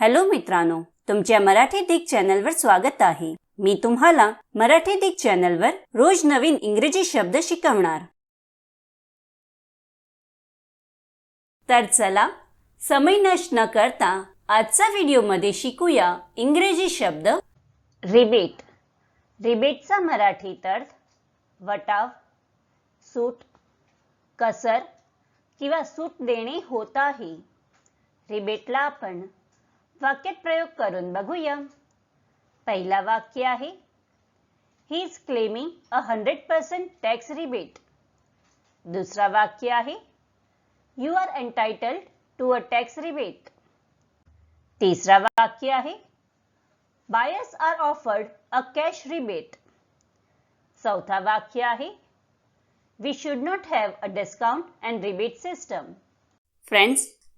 Hello मित्रांनो तुमच्या मराठी दिग चॅनलवर स्वागत आहे. मी तुम्हाला मराठी दिग चॅनलवर रोज नवीन इंग्रजी शब्द शिकवणार. तर चला समय नष्ट न करता आजचा व्हिडिओमध्ये शिकूया इंग्रजी शब्द रिबेट. रिबेटचा मराठीत अर्थ वटाव सूट कसर किंवा सूट देणे होत आहे. रिबेटला आपण वाक्यात प्रयोग करून बघूया. पहिला वाक्य आहे he is claiming a hundred percent tax rebate दुसरा वाक्य आहे you are entitled to a tax rebate तिसरा वाक्य आहे buyers are offered a cash rebate चौथा वाक्य आहे we should not have a discount and rebate system friends